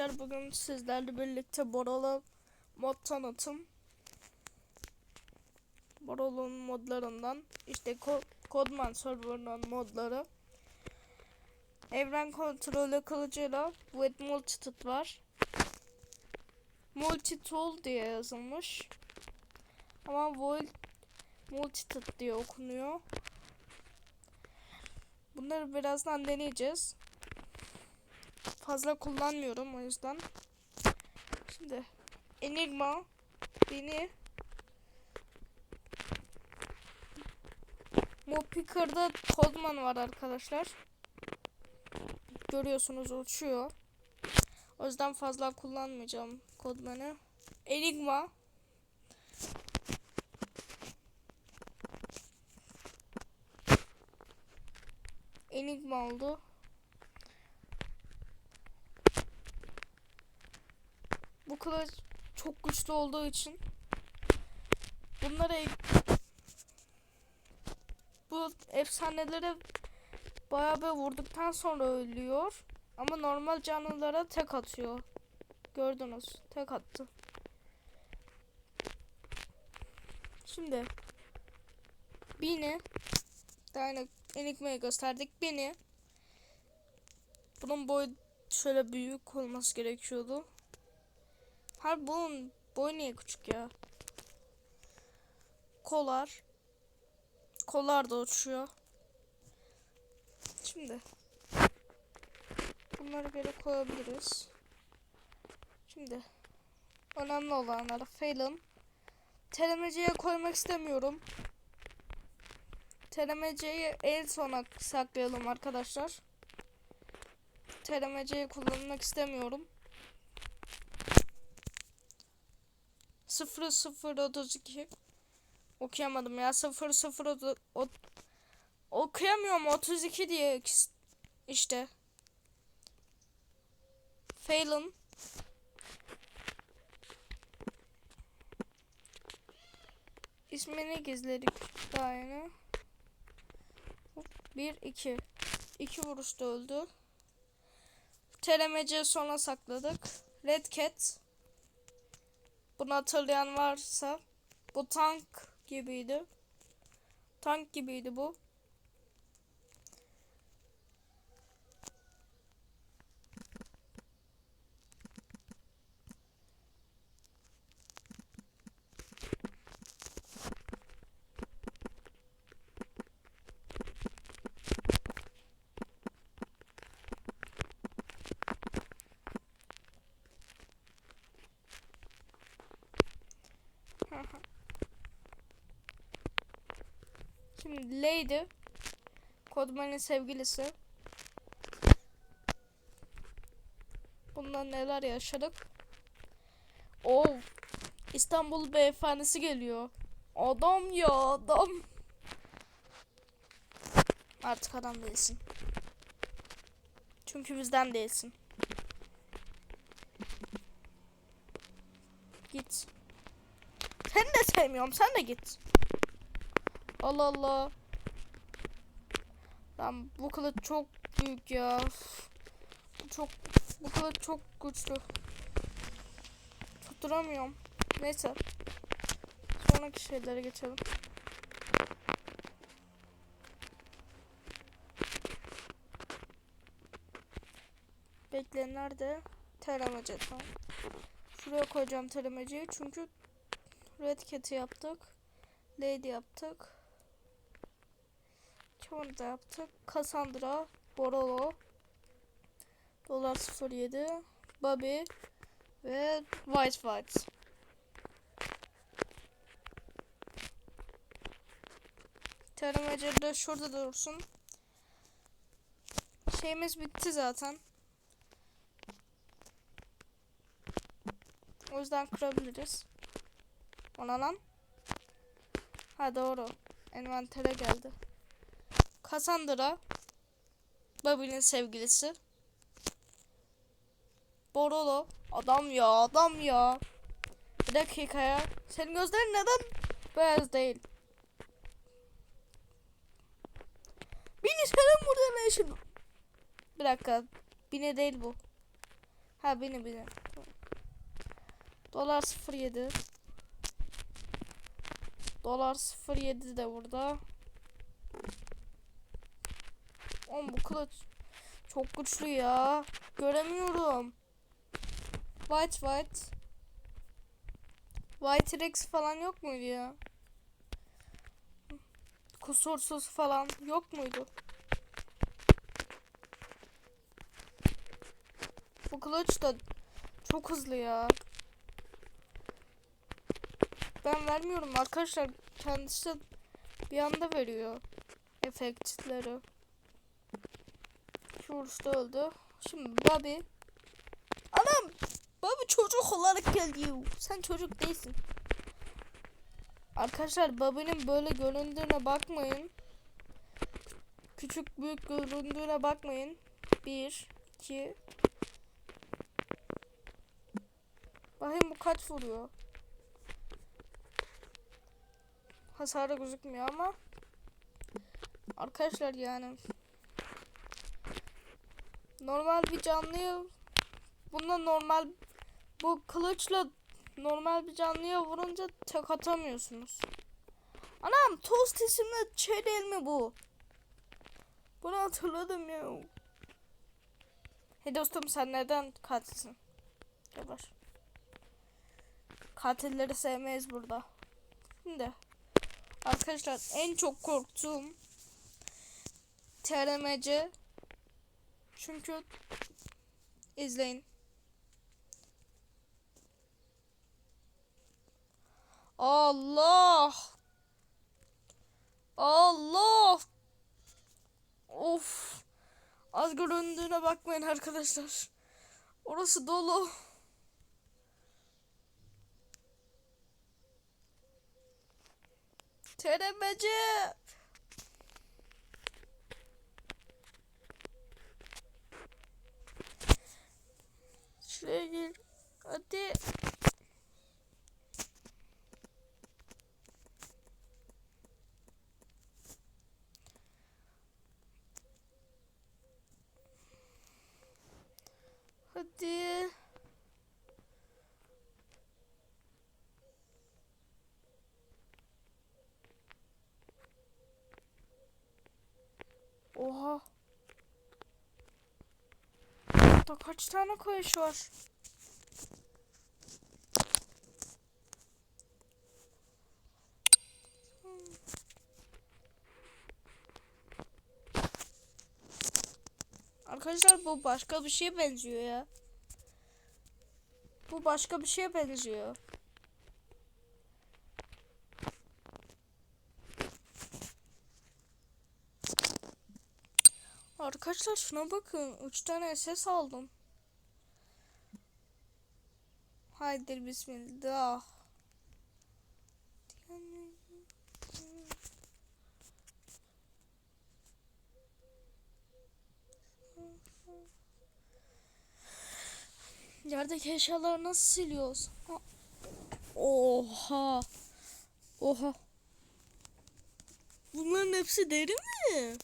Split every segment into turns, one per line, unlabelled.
arkadaşlar bugün sizlerle birlikte Borolo mod tanıtım. Borolo'nun modlarından işte Ko Kodman serverının modları. Evren kontrolü kılıcıyla with multitude var. Multitool diye yazılmış. Ama void multitude diye okunuyor. Bunları birazdan deneyeceğiz fazla kullanmıyorum o yüzden. Şimdi Enigma beni Mopicker'da Kodman var arkadaşlar. Görüyorsunuz uçuyor. O yüzden fazla kullanmayacağım Kodman'ı. Enigma Enigma oldu. Kılıç çok güçlü olduğu için bunlara bu efsanelere bayağı bir vurduktan sonra ölüyor. Ama normal canlılara tek atıyor. Gördünüz. Tek attı. Şimdi Bini daha yine Enigma'yı gösterdik. Bini bunun boyu şöyle büyük olması gerekiyordu. Har bunun boyu niye küçük ya? Kolar. Kolar da uçuyor. Şimdi bunları böyle koyabiliriz. Şimdi önemli olanları Phelan. Telemeciye koymak istemiyorum. Telemeciyi en sona saklayalım arkadaşlar. Telemeciyi kullanmak istemiyorum. 0032 okuyamadım ya. 00 okuyamıyorum. 32 diye işte. Phelan ismini gizledik? Daha yeni. 1 2 2 vuruşta öldü. Telemeci sona sakladık. Red Cat bunu hatırlayan varsa bu tank gibiydi. Tank gibiydi bu. Şimdi Lady Kodman'ın sevgilisi. Bundan neler yaşadık? Oh, İstanbul beyefendisi geliyor. Adam ya adam. Artık adam değilsin. Çünkü bizden değilsin. Git. Seni de sevmiyorum. Sen de git. Allah Allah. Lan bu kılıç çok büyük ya. Çok bu kılıç çok güçlü. Tutturamıyorum. Neyse. Sonraki şeylere geçelim. Bekle nerede? Telemece tamam. Şuraya koyacağım telemeciyi çünkü Red Cat'i yaptık. Lady yaptık. Onu da yaptık. Cassandra, Borolo, Dolar 07, Bobby ve White White. Telemeci de şurada dursun. Şeyimiz bitti zaten. O yüzden kırabiliriz. Ona lan. Ha doğru. Envantere geldi. Cassandra. Bobby'nin sevgilisi. Borolo. Adam ya adam ya. Bir dakika ya. Senin gözlerin neden beyaz değil? Senin burada ne işin? Bir dakika. Bini değil bu. Ha beni. Tamam. Dolar 07. Dolar 07 de burada. Oğlum bu kılıç çok güçlü ya. Göremiyorum. White white. White Rex falan yok muydu ya? Kusursuz falan yok muydu? Bu kılıç da çok hızlı ya. Ben vermiyorum arkadaşlar. Kendisi bir anda veriyor efektleri. Şu usta öldü. Şimdi Bobby. Anam! Bobby çocuk olarak geldi. Sen çocuk değilsin. Arkadaşlar Bobby'nin böyle göründüğüne bakmayın. Küçük büyük göründüğüne bakmayın. Bir, iki. Bakayım bu kaç vuruyor. Hasarı gözükmüyor ama. Arkadaşlar yani normal bir canlıya bunda normal bu kılıçla normal bir canlıya vurunca tek atamıyorsunuz. Anam tost isimli şey değil mi bu? Bunu hatırladım ya. Hey dostum sen neden katilsin? Yavaş. Katilleri sevmeyiz burada. Şimdi arkadaşlar en çok korktuğum TRMC çünkü izleyin. Allah. Allah. Of. Az göründüğüne bakmayın arkadaşlar. Orası dolu. TRMC. Oha. Burada kaç tane koyuş var? Arkadaşlar bu başka bir şeye benziyor ya. Bu başka bir şeye benziyor. Arkadaşlar şuna bakın. 3 tane SS aldım. Haydi bismillah. Yerdeki eşyaları nasıl siliyoruz? Ha. Oha. Oha. Bunların hepsi deri mi?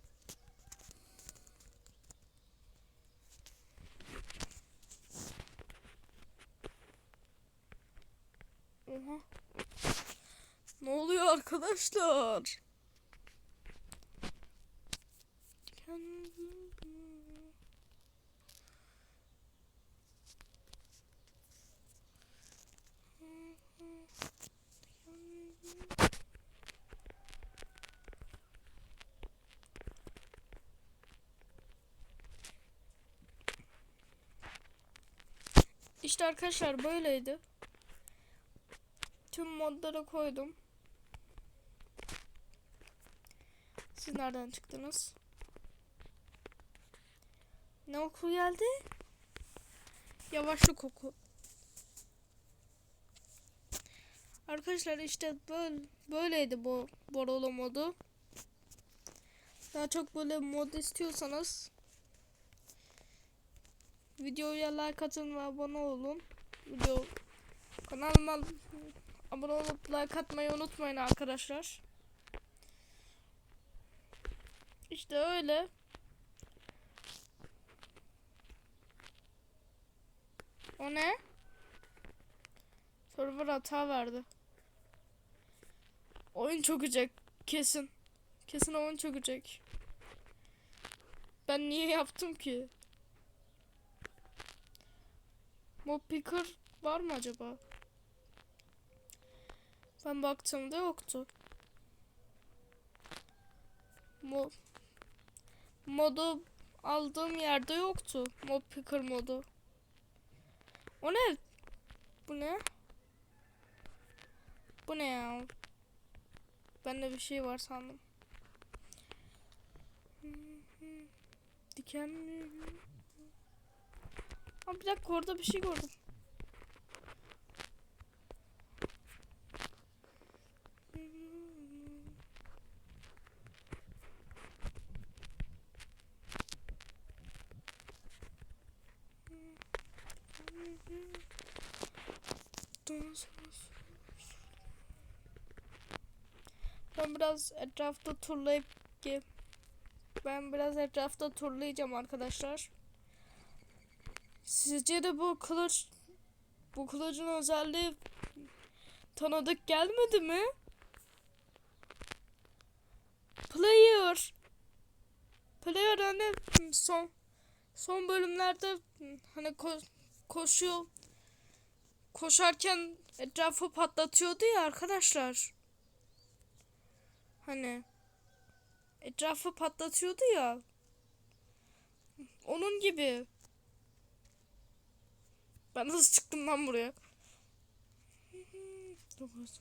Oha. Ne oluyor arkadaşlar? İşte arkadaşlar böyleydi. Tüm modları koydum. Siz nereden çıktınız? Ne oku geldi? Yavaşlık oku. Arkadaşlar işte böyle böyleydi bu Borolo modu. Daha çok böyle mod istiyorsanız videoya like atın ve abone olun. Video kanalıma abone olup like atmayı unutmayın arkadaşlar. İşte öyle. O ne? Server hata verdi. Oyun çökecek. Kesin. Kesin oyun çökecek. Ben niye yaptım ki? Mob picker var mı acaba? Ben baktığımda yoktu. Mo modu aldığım yerde yoktu. Mob picker modu. O ne? Bu ne? Bu ne ya? Bende bir şey var sandım. Diken mi? Bir dakika orada bir şey gördüm. Ben biraz etrafta turlayıp ben biraz etrafta turlayacağım arkadaşlar. Sizce de bu kılıç bu kılıcın özelliği tanıdık gelmedi mi? Player Player hani son son bölümlerde hani ko- koşuyor koşarken etrafı patlatıyordu ya arkadaşlar. Hani etrafı patlatıyordu ya. Onun gibi. Ben nasıl çıktım lan buraya? Dokuz.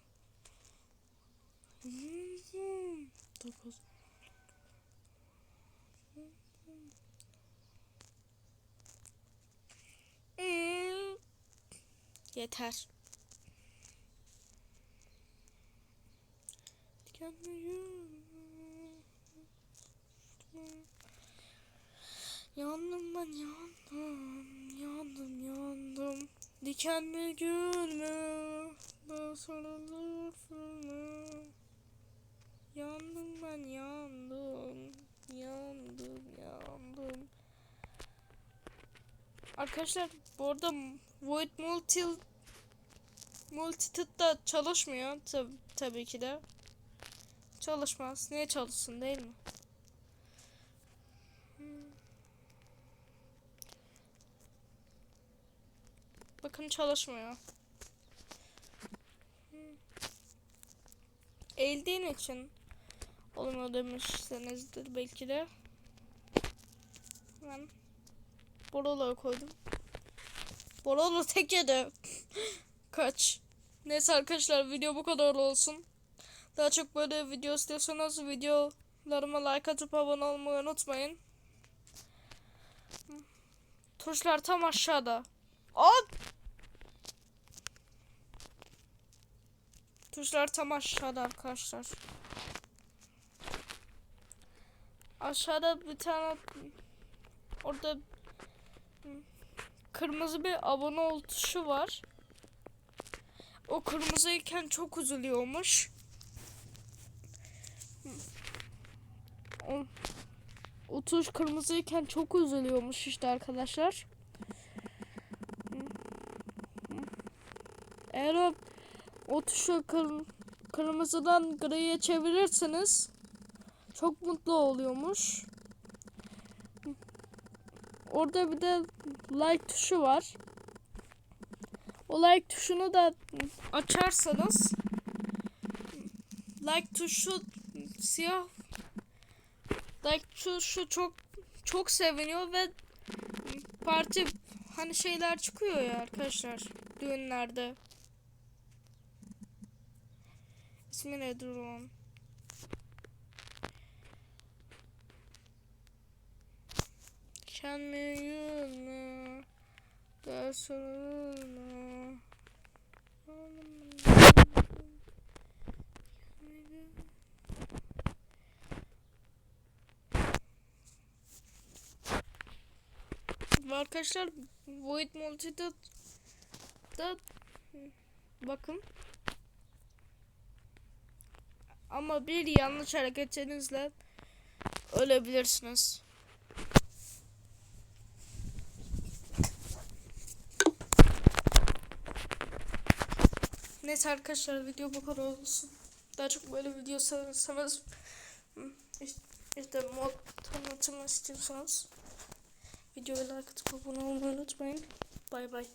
Dokuz. Yeter. Yandım ben yandım, yandım yandım. Dikenli gül mü? Sarılır mı? Yandım ben yandım yandım. Arkadaşlar bu arada Void Multi Multitude da çalışmıyor tab tabii ki de. Çalışmaz. Niye çalışsın değil mi? Hmm. Bakın çalışmıyor. Hmm. Eğildiğin için olmuyor demişsinizdir belki de. Ben Borolo'yu koydum. Borolo tek yedi. Kaç. Neyse arkadaşlar video bu kadar olsun. Daha çok böyle video istiyorsanız videolarıma like atıp abone olmayı unutmayın. Tuşlar tam aşağıda. At! Tuşlar tam aşağıda arkadaşlar. Aşağıda bir tane orada kırmızı bir abone ol tuşu var. O kırmızıyken çok üzülüyormuş. O, o tuş kırmızıyken çok üzülüyormuş işte arkadaşlar. Eğer o, o tuşu kır, kırmızıdan griye çevirirseniz çok mutlu oluyormuş. Orada bir de like tuşu var. O like tuşunu da açarsanız like tuşu siyah like tuşu çok çok seviniyor ve parti hani şeyler çıkıyor ya arkadaşlar düğünlerde. İsmi nedir onun? Kendimi yürüme Dersin Ve arkadaşlar Void Multi'de da bakın ama bir yanlış hareketinizle ölebilirsiniz. Neyse arkadaşlar video bu kadar olsun. Daha çok böyle video hı, işte, işte mod tanıtımı istiyorsanız videoya like atıp abone olmayı unutmayın. Bay bay.